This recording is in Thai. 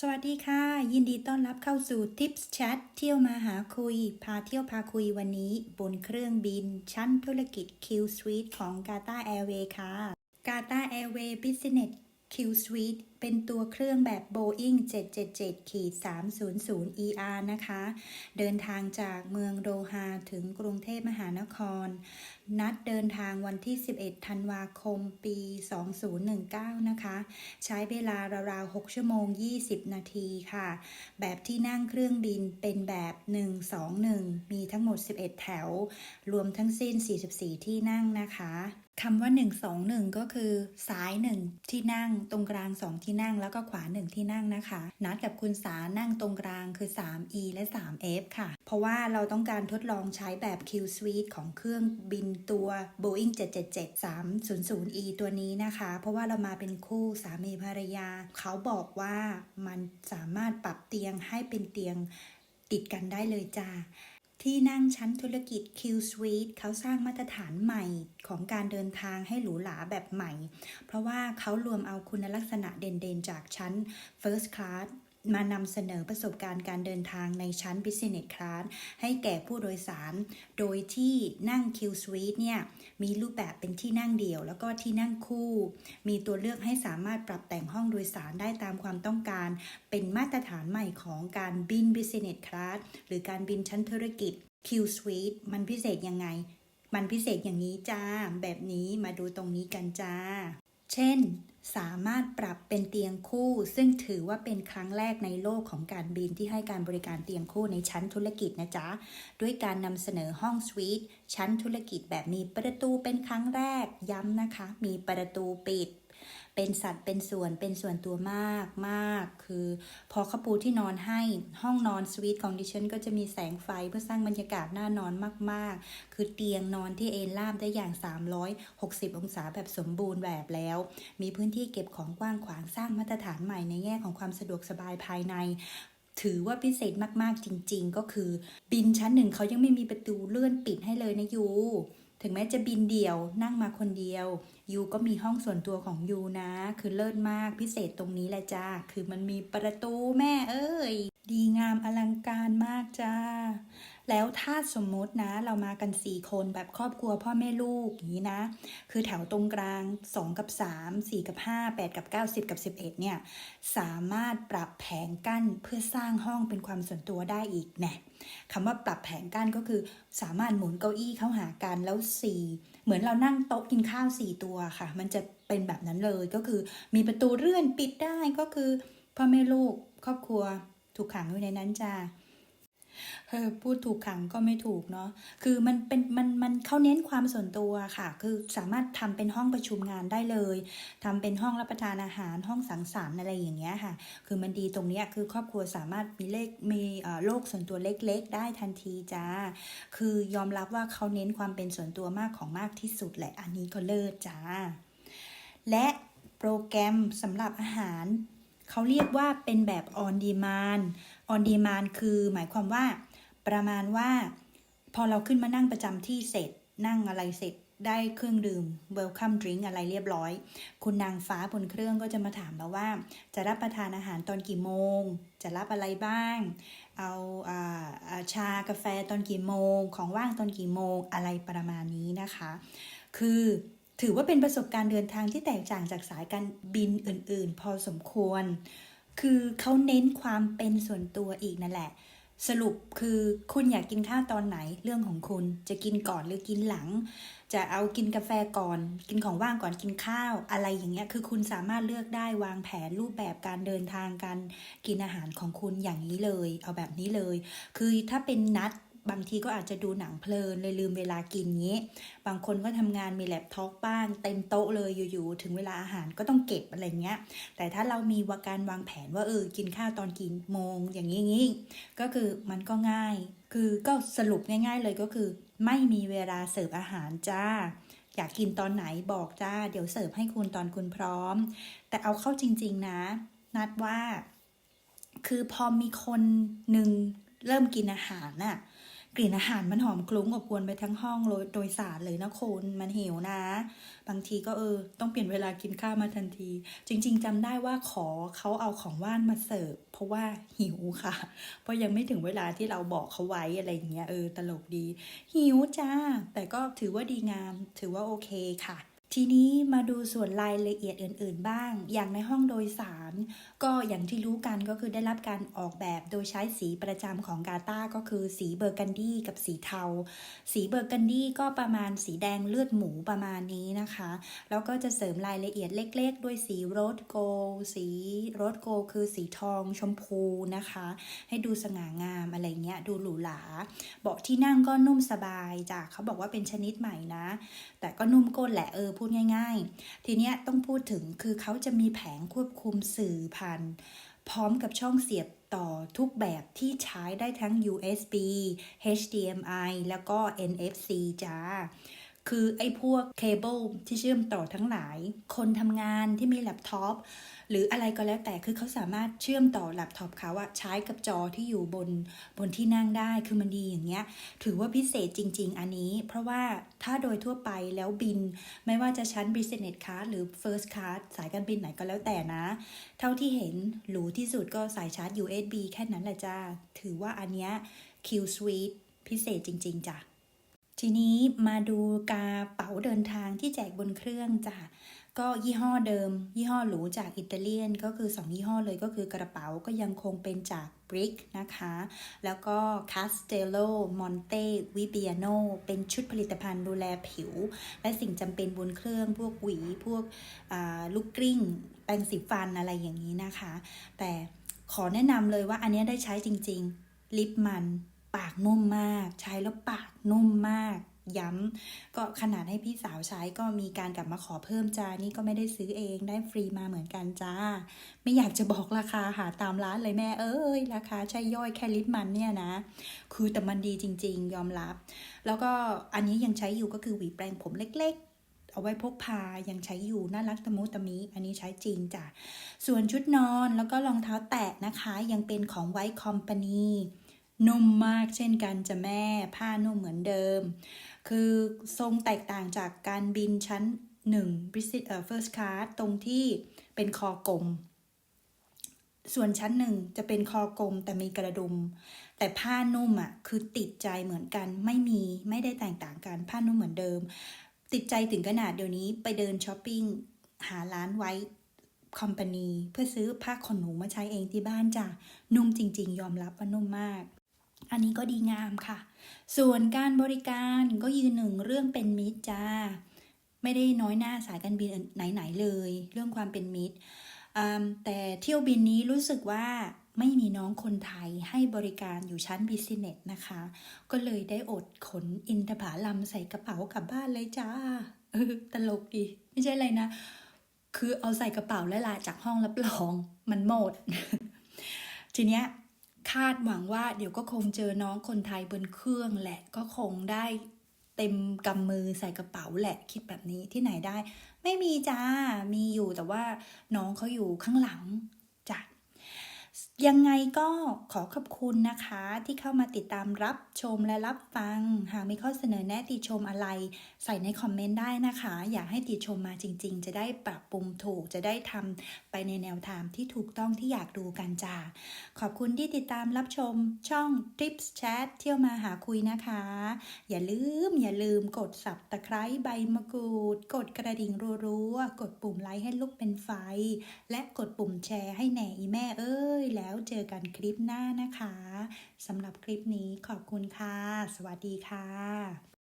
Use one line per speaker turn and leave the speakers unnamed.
สวัสดีค่ะ ยินดีต้อนรับเข้าสู่ Tips Chat เที่ยวมาหาคุย พาเที่ยวพาคุยวันนี้ บนเครื่องบิน ชั้นธุรกิจ Q Suite ของ Qatar Airways ค่ะ Qatar Airways Business Q Suite เป็นตัวเครื่องแบบ Boeing 777-300 ER นะคะ เดินทางจากเมืองโดฮาถึงกรุงเทพมหานคร นัดเดินทางวันที่ 11 ธันวาคม ปี 2019 นะคะ ใช้เวลาราวๆ 6 ชั่วโมง 20 นาทีค่ะ แบบที่นั่งเครื่องบินเป็นแบบ 121 มีทั้งหมด 11 แถว รวมทั้งสิ้น 44 ที่นั่งนะคะคำว่า 121 ก็คือ ซ้าย 1 ที่นั่งตรงกลาง 2 ที่นั่งแล้วก็ขวา 1 ที่นั่งนะคะ นัดกับคุณสานั่งตรงกลางคือ 3E และ 3F ค่ะ เพราะว่าเราต้องการทดลองใช้แบบ Q Suite ของเครื่องบินตัว Boeing 777-300E ตัวนี้นะคะ เพราะว่าเรามาเป็นคู่สามีภรรยา เขาบอกว่ามันสามารถปรับเตียงให้เป็นเตียงติดกันได้เลยจ้า ที่นั่งชั้นธุรกิจ Q Suite เขาสร้างมาตรฐานใหม่ของการเดินทางให้หรูหราแบบใหม่ เพราะว่าเขารวมเอาคุณลักษณะเด่นๆ จากชั้น First Class มานำเสนอประสบการณ์การเดินทางในชั้น Business Class ให้แก่ผู้โดยสาร โดยที่นั่ง Q Suite เนี่ย มีรูปแบบเป็นที่นั่งเดี่ยว แล้วก็ที่นั่งคู่ มีตัวเลือกให้สามารถปรับแต่งห้องโดยสารได้ตามความต้องการ เป็นมาตรฐานใหม่ของการบิน Business Class หรือการบินชั้นธุรกิจ Q Suite มันพิเศษยังไง มันพิเศษอย่างนี้จ้า แบบนี้มาดูตรงนี้กันจ้า เช่น สามารถปรับเป็นเตียงคู่ ซึ่งถือว่าเป็นครั้งแรกในโลกของการบินที่ให้การบริการเตียงคู่ในชั้นธุรกิจนะจ๊ะ ด้วยการนำเสนอห้องสวีทชั้นธุรกิจแบบมีประตูเป็นครั้งแรกย้ำนะคะ มีประตูปิด เป็นสัตว์เป็นส่วนเป็นส่วนตัวมากมาก คือพอเขาปูที่นอนให้ห้องนอนสวีทของดิฉันก็จะมีแสงไฟเพื่อสร้างบรรยากาศน่านอนมาก ๆ คือเตียงนอนที่เอนราบได้อย่าง 360 องศาแบบสมบูรณ์แบบแล้ว มีพื้นที่เก็บของกว้างขวางสร้างมาตรฐานใหม่ในแง่ของความสะดวกสบายภายในถือว่าพิเศษมาก ๆ จริง ๆ ก็คือ บินชั้นหนึ่งเขายังไม่มีประตูเลื่อนปิดให้เลยนะยู ถึงแม้จะบินเดี่ยวนั่งมาคนเดียว ยูก็มีห้องส่วนตัวของยูนะ คือเลิศมากพิเศษตรงนี้แหละจ้า คือมันมีประตูแม่เอ้ย ดีงามอลังการมากจ้า แล้วถ้าสมมตินะเรามากัน 4 คนแบบครอบครัวพ่อแม่ลูกอย่างนี้นะ คือแถวตรงกลาง 2 กับ 3 4 กับ 5 8 กับ 9 10 กับ 11 เนี่ย สามารถปรับแผงกั้นเพื่อสร้างห้องเป็นความส่วนตัวได้อีกแน่คำว่าปรับแผงกั้นก็คือ สามารถหมุนเก้าอี้เข้าหากันแล้ว 4 เหมือนเรานั่งโต๊ะกินข้าว 4 ตัวค่ะ มันจะเป็นแบบนั้นเลยก็คือ มีประตูเลื่อนปิดได้ก็คือพ่อแม่ลูกครอบครัว ถูกขังอยู่ในนั้นจ้าเออพูดถูกขังก็ไม่ถูกเนาะ คือมันเป็นมันมันเขาเน้นความส่วนตัวค่ะ คือสามารถทำเป็นห้องประชุมงานได้เลยทำเป็นห้องรับประทานอาหารห้องสังสรรค์อะไรอย่างเงี้ยค่ะ คือมันดีตรงเนี้ยคือครอบครัวสามารถมีเลขมีเอ่อโลกส่วนตัวเล็กๆ ได้ทันทีจ้า คือยอมรับว่าเขาเน้นความเป็นส่วนตัวมากของมากที่สุดแหละ อันนี้ก็เลิศจ้า และโปรแกรมสำหรับอาหาร เขาเรียกว่าเป็นแบบ on demand on demand คือหมายความว่า ประมาณว่า พอเราขึ้นมานั่งประจำที่เสร็จ นั่งอะไรเสร็จได้เครื่องดื่ม welcome drink อะไรเรียบร้อย คุณนางฟ้าบนเครื่องก็จะมาถามเราว่า จะรับประทานอาหารตอนกี่โมง จะรับอะไรบ้าง เอาอาอาชากาแฟตอนกี่โมง ของว่างตอนกี่โมงอะไรประมาณนี้นะคะ คือ ถือว่าเป็นประสบการณ์เดินทางที่แตกต่างจากสายการบินอื่นๆ พอสมควร คือเขาเน้นความเป็นส่วนตัวอีกนั่นแหละ สรุปคือคุณอยากกินข้าวตอนไหนเรื่องของคุณ จะกินก่อนหรือกินหลัง จะเอากินกาแฟก่อน กินของว่างก่อนกินข้าว อะไรอย่างเงี้ย คือคุณสามารถเลือกได้วางแผนรูปแบบการเดินทางการกินอาหารของคุณอย่างนี้เลย เอาแบบนี้เลย คือถ้าเป็นนัด บางทีก็อาจจะดูหนังเพลินเลยลืมเวลากินงี้ บางคนก็ทำงานมีแล็ปท็อปบ้างเต็มโต๊ะเลยอยู่ๆถึงเวลาอาหารก็ต้องเก็บอะไรเงี้ย แต่ถ้าเรามีวาการวางแผนว่าเออกินข้าวตอนกี่โมงอย่างนี้งี้ก็คือมันก็ง่าย คือก็สรุปง่าย ๆ เลยก็คือ ไม่มีเวลาเสิร์ฟอาหารจ้าอยากกินตอนไหนบอกจ้า เดี๋ยวเสิร์ฟให้คุณตอนคุณพร้อม แต่เอาเข้าจริง ๆ นะ นัดว่า คือพอมีคนหนึ่งเริ่มกินอาหารน่ะ กลิ่นอาหารมันหอมคลุ้งอบอวนไปทั้งห้องโดยโดยสารเลยนะคุณมันหิวนะ บางทีก็เออ ต้องเปลี่ยนเวลากินข้าวมาทันที จริง ๆจำได้ว่าขอเขาเอาของว่านมาเสิร์ฟเพราะว่าหิวค่ะ เพราะยังไม่ถึงเวลาที่เราบอกเขาไว้อะไรเงี้ยเออตลกดี หิวจ้า แต่ก็ถือว่าดีงาม ถือว่าโอเคค่ะ ทีนี้มาดูส่วนรายละเอียดอื่น ๆ บ้าง อย่างในห้องโดยสาร ก็อย่างที่รู้กันก็คือได้รับการออกแบบโดยใช้สีประจำของกาตาก็คือสีเบอร์กันดี้กับสีเทา สีเบอร์กันดี้ก็ประมาณสีแดงเลือดหมูประมาณนี้นะคะ แล้วก็จะเสริมรายละเอียดเล็ก ๆ ด้วยสีโรสโกลสีโรสโกลคือสีทองชมพูนะคะ ให้ดูสง่างามอะไรเงี้ยดูหรูหราเบาะที่นั่งก็นุ่มสบายจ้ะเขาบอกว่าเป็นชนิดใหม่นะ แต่ก็นุ่มก้นแหละเออพูดง่าย ๆ ทีเนี้ยต้องพูดถึงคือเขาจะมีแผงควบคุมสื่อผ่านพร้อมกับช่องเสียบต่อทุกแบบที่ใช้ได้ทั้ง USB HDMI แล้วก็ NFC จ้า คือไอ้พวกเคเบิลที่เชื่อมต่อทั้งหลาย คนทำงานที่มีแล็ปท็อปหรืออะไรก็แล้วแต่คือเขาสามารถเชื่อมต่อแล็ปท็อปเขาอะใช้กับจอที่อยู่บนบนที่นั่งได้คือมันดีอย่างเงี้ย ถือว่าพิเศษจริง ๆ อันนี้ เพราะว่าถ้าโดยทั่วไปแล้วบิน ไม่ว่าจะชั้น Business Class หรือ First Class สายการบินไหนก็แล้วแต่นะ เท่าที่เห็นหรูที่สุดก็สายชาร์จ USB แค่นั้นแหละจ้าถือว่าอันเนี้ย Q Suite พิเศษจริง ๆจ้ะ ทีนี้มาดูกระเป๋าเดินทางที่แจกบนเครื่องจ้ะก็ยี่ห้อเดิม ยี่ห้อหรูจากอิตาเลียนก็คือ 2 ยี่ห้อเลยก็คือกระเป๋าก็ยังคงเป็นจาก Brick นะคะ แล้วก็ Castello Monte Vibbiano เป็นชุดผลิตภัณฑ์ดูแลผิว และสิ่งจำเป็นบนเครื่องพวกหวี พวกลูกกลิ้ง แปรงสีฟันอะไรอย่างนี้นะคะ แต่ขอแนะนำเลยว่าอันนี้ได้ใช้จริง ๆ ลิปมัน ปากนุ่มมาก ใช้แล้วปากนุ่มมาก ย้ำก็ขนาดให้พี่สาวใช้ก็มีการกลับมาขอเพิ่มจ้านี่ก็ไม่ได้ซื้อเองได้ฟรีมาเหมือนกันจ้า ไม่อยากจะบอกราคาหาตามร้านเลยแม่เอ้ยราคาใช่ย่อยแค่ลิตรมันเนี่ยนะ คือแต่มันดีจริง ๆ ยอมรับ แล้วก็อันนี้ยังใช้อยู่ก็คือหวีแปรงผมเล็กๆเอาไว้พกพา ยังใช้อยู่ น่ารักตะมุตะมิ อันนี้ใช้จริงจ้ะ ส่วนชุดนอนแล้วก็รองเท้าแตะนะคะ ยังเป็นของไวท์คอมพานี นุ่มมากเช่นกันจะแม่ผ้านุ่มเหมือนเดิม คือทรงแตกต่างจากการบินชั้น1 British เอ่อ First Class ตรงที่เป็นคอกลม ส่วนชั้นหนึ่งจะเป็นคอกลมแต่มีกระดุม แต่ผ้านุ่มอะคือติดใจเหมือนกันไม่มีไม่ได้แตกต่างกันผ้านุ่มเหมือนเดิม ติดใจถึงขนาดเดี๋ยวนี้ไปเดินช้อปปิ้งหาร้านไว้คอมพานีเพื่อซื้อผ้าขนหนูมาใช้เองที่บ้านจ้ะนุ่มจริง ๆ ยอมรับว่านุ่มมาก อันนี้ก็ดีงามค่ะ ส่วนการบริการก็ยืนหนึ่งเรื่องเป็นมิตรจ้า ไม่ได้น้อยหน้าสายการบินไหนๆเลย เรื่องความเป็นมิตร แต่เที่ยวบินนี้รู้สึกว่าไม่มีน้องคนไทยให้บริการอยู่ชั้นบิสเนสนะคะ ก็เลยได้อดขนอินทผลัมใส่กระเป๋ากลับบ้านเลยจ้าตลกดี ไม่ใช่อะไรนะ คือเอาใส่กระเป๋าและลาจากห้องรับรองมันหมด ทีเนี้ยาดหวังว่าเดี๋ยวก็คงเจอน้องคนไทยบนเครื่องแหละ ก็คงได้เต็มกำมือใส่กระเป๋าแหละคิดแบบนี้ที่ไหนได้ ไม่มีจ้ามีอยู่แต่ว่าน้องเขาอยู่ข้างหลัง ยังไงก็ขอขอบคุณนะคะที่เข้ามาติดตามรับชมและรับฟัง หากมีข้อเสนอแนะติชมอะไร ใส่ในคอมเมนต์ได้นะคะ อยากให้ติชมมาจริง ๆ จะได้ปรับปรุงถูกจะได้ทำไปในแนวทางที่ถูกต้องที่อยากดูกันจ้าขอบคุณที่ติดตามรับชมช่อง Tips Chat เที่ยวมาหาคุยนะคะ อย่าลืมอย่าลืมกดสับตะไคร้ใบมะกรูด กดกระดิ่งรัวๆกดปุ่มไลค์ให้ลูกเป็นไฟ และกดปุ่มแชร์ให้แหน่อีแม่เอ้ยแล้วเจอกันคลิปหน้านะคะสำหรับคลิปนี้ขอบคุณค่ะ สวัสดีค่ะ